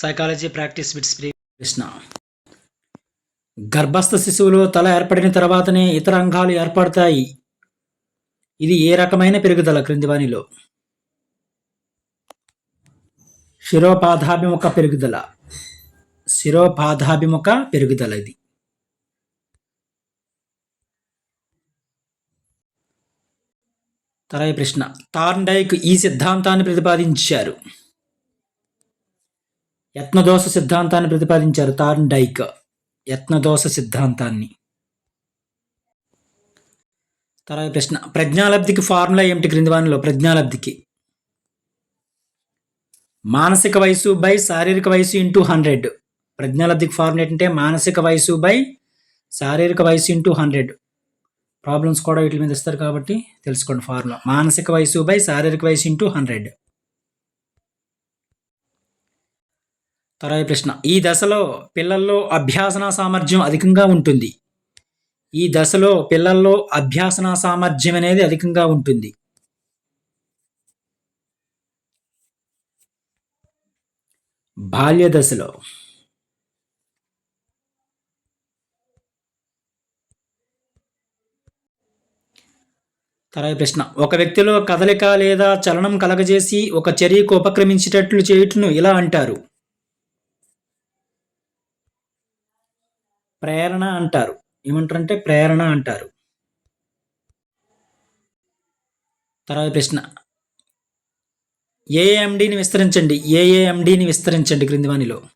Psychology practice with Shri Krishna గర్భస్థ శిశువులో తల ఏర్పడిన తర్వాతనే ఇతర అంగాలు ఏర్పడతాయి. ఇది ఏ రకమైన పెరుగుదల? క్రింది వానిలో శిరోపాధాభిముఖ పెరుగుదల. శిరోపాధాభిముఖ పెరుగుదల ఇది. తరాయి ప్రశ్న. టార్న్డైక్ ఈ సిద్ధాంతాన్ని ప్రతిపాదించారు. యత్నదోష సిద్ధాంతాన్ని ప్రతిపాదించారు తార్న్ డైక్. యత్నదోష సిద్ధాంతాన్ని. తర్వాత ప్రశ్న. ప్రజ్ఞాలబ్ధికి ఫార్ములా ఏమిటి క్రింది వానిలో ప్రజ్ఞాలబ్ధికి. మానసిక వయసు బై శారీరక వయసు ఇంటూ హండ్రెడ్. ప్రజ్ఞాలబ్ధికి ఫార్ములా ఏంటంటే మానసిక వయసు బై శారీరక వయసు ఇంటూ హండ్రెడ్. ప్రాబ్లమ్స్ కూడా వీటి మీద ఇస్తారు కాబట్టి తెలుసుకోండి ఫార్ములా. మానసిక వయసు బై శారీరక వయసు ఇంటూ హండ్రెడ్. తర్వాత ప్రశ్న. ఈ దశలో పిల్లల్లో అభ్యాసన సామర్థ్యం అధికంగా ఉంటుంది. ఈ దశలో పిల్లల్లో అభ్యాసన సామర్థ్యం అనేది అధికంగా ఉంటుంది. బాల్య దశలో తర్వాత ప్రశ్న. ఒక వ్యక్తిలో కదలిక లేదా చలనం కలగజేసి ఒక చర్యకు ఉపక్రమించేటట్లు చేయుటను ఇలా అంటారు. ప్రేరణ అంటారు. ఏమంటారంటే ప్రేరణ అంటారు. తర్వాత ప్రశ్న. ఏఏఎండిని విస్తరించండి. ఏఏఎండిని విస్తరించండి క్రిందివానిలో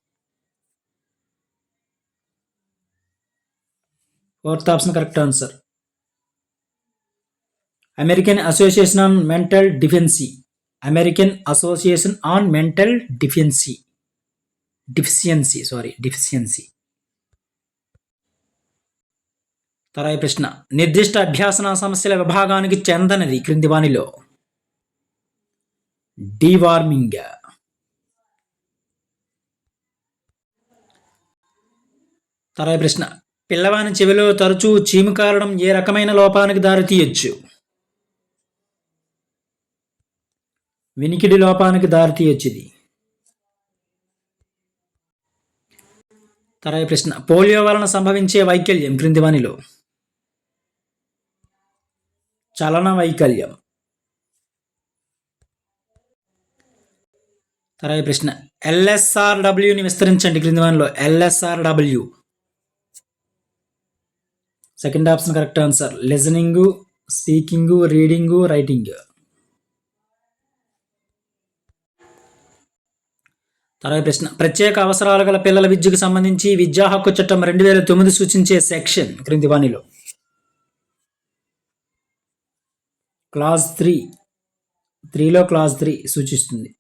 fourth option correct answer American association on mental deficiency American association on mental deficiency deficiency sorry deficiency తరాయి ప్రశ్న. నిర్దిష్ట అభ్యాసన సమస్యల విభాగానికి చెందనది క్రింది వానిలో డివార్మింగ్. తరాయి ప్రశ్న. పిల్లవాని చెవిలో తరచూ చీము కారడం ఏ రకమైన లోపానికి దారితీయొచ్చు వినికిడి లోపానికి దారితీయొచ్చుది తరాయి ప్రశ్న. పోలియో వలన సంభవించే వైకల్యం క్రింది వానిలో చలన వైకల్యం తర్వాత ప్రశ్న. ఎల్ఎస్ఆర్ డబ్ల్యూని విస్తరించండి క్రింది వన్లో LSR W second option correct answer. Listening speaking reading writing. తర్వాత ప్రశ్న. ప్రత్యేక అవసరాలు గల పిల్లల విద్యకు సంబంధించి విద్యా హక్కు చట్టం రెండు వేల తొమ్మిది సూచించే సెక్షన్ క్రింది వాణిలో క్లాస్ త్రీ త్రీలో క్లాస్ త్రీ సూచిస్తుంది.